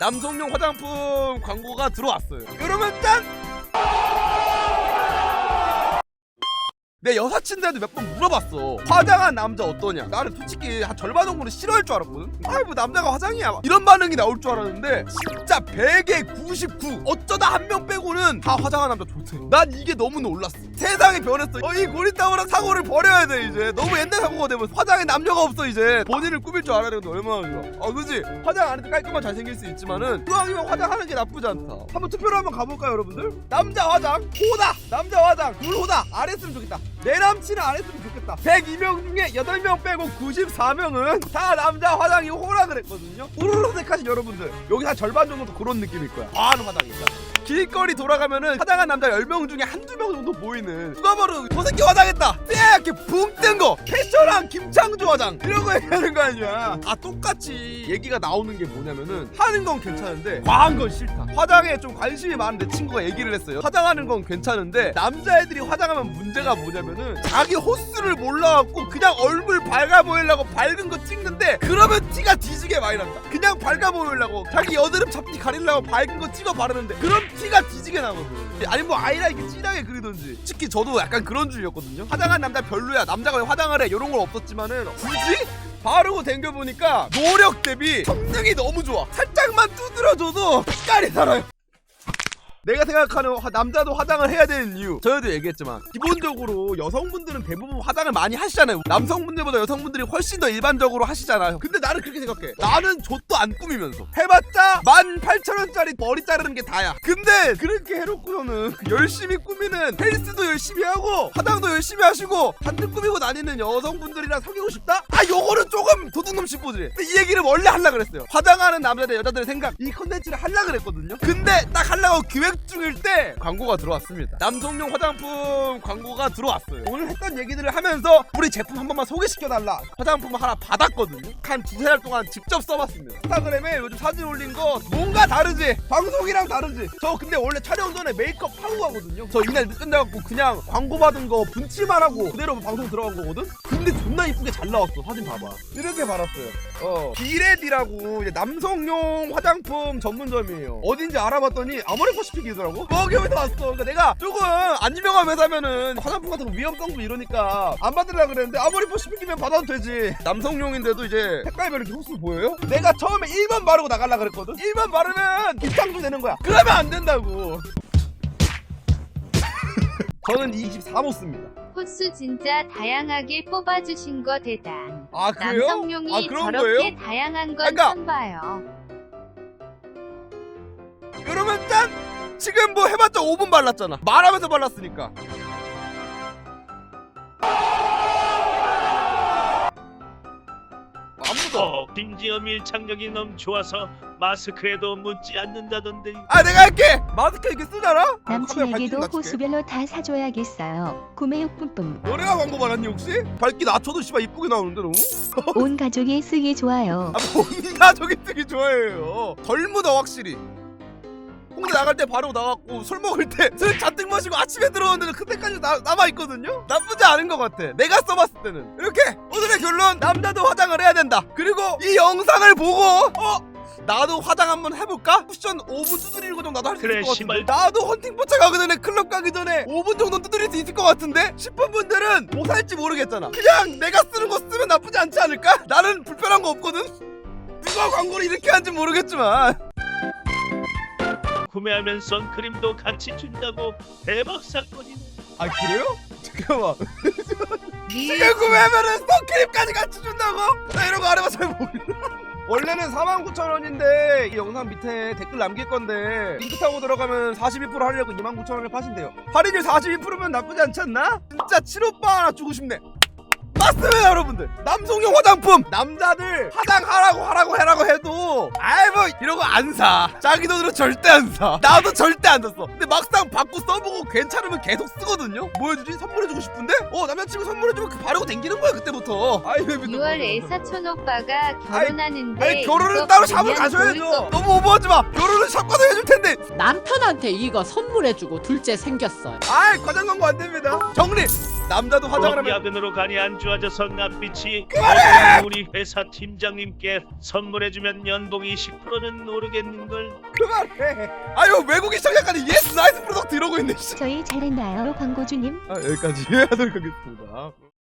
남성용 화장품 광고가 들어왔어요. 그러면 짠! 내 여사친들한테 몇 번 물어봤어. 화장한 남자 어떠냐? 나는 솔직히 한 절반 정도는 싫어할 줄 알았거든. 아이 뭐 남자가 화장이야. 막 이런 반응이 나올 줄 알았는데 진짜 100에 99 어쩌다 한 명 빼고는 다 화장한 남자 좋대. 난 이게 너무 놀랐어. 세상이 변했어. 어, 이 고리타오랑 사고를 버려야 돼 이제. 너무 옛날 사고가 되면 화장에 남녀가 없어 이제. 본인을 꾸밀 줄 알아야 되는데 얼마나 좋아. 어 그지? 화장 안 해도 깔끔한 잘생길 수 있지만은 그왕이면 화장하는 게 나쁘지 않다. 한번 투표를 한번 가볼까요 여러분들? 남자 화장 호다. 남자 화장 불호다. 안 했으면 좋겠다. 내 남친은 안 했으면 좋겠다. 102명 중에 8명 빼고 94명은 다 남자 화장이 호라 그랬거든요. 우르르 색하신 여러분들 여기 한 절반 정도 그런 느낌일 거야. 아는 화장이 있다. 길거리 돌아가면은 화장한 남자 10명 중에 한두 명 정도 보이는 누가 봐도 저 새끼 화장했다. 쎄하게 붕 뜬 거. 캐셔랑 김창조 화장. 이런 거 얘기하는 거 아니야. 아 똑같이 얘기가 나오는 게 뭐냐면은 하는 건 괜찮은데 과한 건 싫다. 화장에 좀 관심이 많은 내 친구가 얘기를 했어요. 화장하는 건 괜찮은데 남자애들이 화장하면 문제가 뭐냐면은 자기 호수를 몰라갖고 그냥 얼굴 밝아 보이려고 밝은 거 찍는데 그러면 티가 뒤지게 많이 난다. 그냥 밝아 보이려고 자기 여드름 잡티 가리려고 밝은 거 찍어 바르는데 그럼 티가 뒤지게 나거든. 아니 뭐 아이라이트 진하게 그리던지. 특히 저도 약간 그런 주의였거든요. 화장한 남자 별로야. 남자가 왜 화장을 해? 이런 건 없었지만은 굳이 바르고 댕겨보니까 노력 대비 성능이 너무 좋아. 살짝만 두드려줘도 색깔이 살아요 내가 생각하는 화- 남자도 화장을 해야 되는 이유. 저희도 얘기했지만 기본적으로 여성분들은 대부분 화장을 많이 하시잖아요. 남성분들보다 여성분들이 훨씬 더 일반적으로 하시잖아요. 근데 나는 그렇게 생각해. 나는 좆도 안 꾸미면서. 해봤자 18,000원짜리 머리 자르는 게 다야. 근데 그렇게 해놓고서는 열심히 꾸미는 헬스도 열심히 하고 화장도 열심히 하시고 잔뜩 꾸미고 다니는 여성분들이랑 사귀고 싶다? 아 요거 는 조금 도둑놈 싶보지 근데 이 얘기를 원래 하려 그랬어요. 화장하는 남자들 여자들의 생각 이 컨텐츠를 하려 그랬거든요. 근데 딱 하려고 기획 중일 때 광고가 들어왔습니다. 남성용 화장품 광고가 들어왔어요. 오늘 했던 얘기들을 하면서 우리 제품 한 번만 소개시켜달라. 화장품을 하나 받았거든요. 한 두세 달 동안 직접 써봤습니다. 인스타그램에 요즘 사진 올린 거 뭔가 다르지? 방송이랑 다르지? 저 근데 원래 촬영 전에 메이크업 하고 가거든요. 저 이날 끝나갖고 그냥 광고 받은 거 분치만 하고 그대로 방송 들어간 거거든? 근데 존나 이쁘게 잘 나왔어 사진 봐봐. 이렇 게 받았어요. 어. 비레디라고 이제 남성용 화장품 전문점이에요. 어딘지 알아봤더니 아모레 퍼시픽이더라고. 거기서 왔어. 그러니까 내가 조금 안 유명한 회사면은 화장품 같은 거 위험성도 이러니까 안 받으려 그랬는데 아모레 퍼시픽이면 받아도 되지. 남성용인데도 이제 색깔별로 이렇게 호수 보여요? 내가 처음에 1번 바르고 나갈라 그랬거든. 1번 바르면 김창조 되는 거야. 그러면 안 된다고. 저는 24못 씁니다. 코스 진짜 다양하게 뽑아주신 거 대단. 아 그래요? 남성용이 아 그런 저렇게 거예요? 다양한 건 그러니까- 처음 봐요. 그러면 짠! 지금 뭐 해봤자 5분 발랐잖아 말하면서 발랐으니까 어, 김지엄 밀착력이 너무 좋아서 마스크에도 묻지 않는다던데. 아 내가 할게 마스크 이렇게 쓰잖아? 아, 카메라 남친에게도 밝기 낮출게. 호수별로 다 사줘야겠어요. 구매욕 뿜뿜. 너네가 광고 받았니 혹시? 밝기 낮춰도 씨발 이쁘게 나오는데 너무? 온 가족이 쓰기 좋아요. 아 뭔가 저기 되게 좋아해요 덜 묻어 확실히 홍대 나갈 때 바로 나갔고 술 먹을 때 술 잔뜩 마시고 아침에 들어오는데도 그때까지 나, 남아있거든요? 나쁘지 않은 것 같아 내가 써봤을 때는 이렇게 오늘의 결론 남자도 화장을 해야 된다 그리고 이 영상을 보고 어? 나도 화장 한번 해볼까? 쿠션 5분 두드리는 거 정도 나도 할 수 그래, 있을 것 같은데 씨발. 나도 헌팅 포차 가기 전에 클럽 가기 전에 5분 정도 두드릴 수 있을 것 같은데? 싶은 분들은 뭐 살지 모르겠잖아 그냥 내가 쓰는 거 쓰면 나쁘지 않지 않을까? 나는 불편한 거 없거든? 누가 광고를 이렇게 하는지 모르겠지만 구매하면 선크림도 같이 준다고 대박 사건이네. 아 그래요? 잠깐만 니 지금 구매하면은 선크림까지 같이 준다고? 나 이런 거 안 해봐 잘 몰라 원래는 49,000원인데 이 영상 밑에 댓글 남길 건데 링크 타고 들어가면 42% 하려고 29,000원에 파신대요 할인율 42%면 나쁘지 않지 않나? 진짜 7오빠 하나 주고 싶네 맞습니다 여러분들. 남성용 화장품. 남자들 화장하라고 하라고 해라고 해도 아이 뭐 이런 거안 사. 자기 돈으로 절대 안사. 나도 절대 안 샀어. 근데 막상 받고 써보고 괜찮으면 계속 쓰거든요? 뭐 해주지? 선물해주고 싶은데? 어 남자친구 선물해주면 그 바르고 댕기는 거야 그때부터. 아이 왜 믿는 6월 거야, 애사촌 오빠가 결혼하는데 아니 결혼은 이거 따로 샵을 가셔야죠. 너무 오버하지 마. 결혼은 샵 가서 해줄 텐데. 남편한테 이거 선물해주고 둘째 생겼어요. 아이 과장 광고 안 됩니다. 정리. 남자도 화장을 하면 야근으로 가니 안주 와 좋아져서 낯빛이 어두운 우리 회사 팀장님께 선물해주면 연봉 20%는 오르겠는걸 그만해 아유 외국인 시청자까지 예스 나이스 프로덕트 이러고 있네 씨. 저희 잘했나요 광고주님? 아 여기까지 하도록 하겠습니다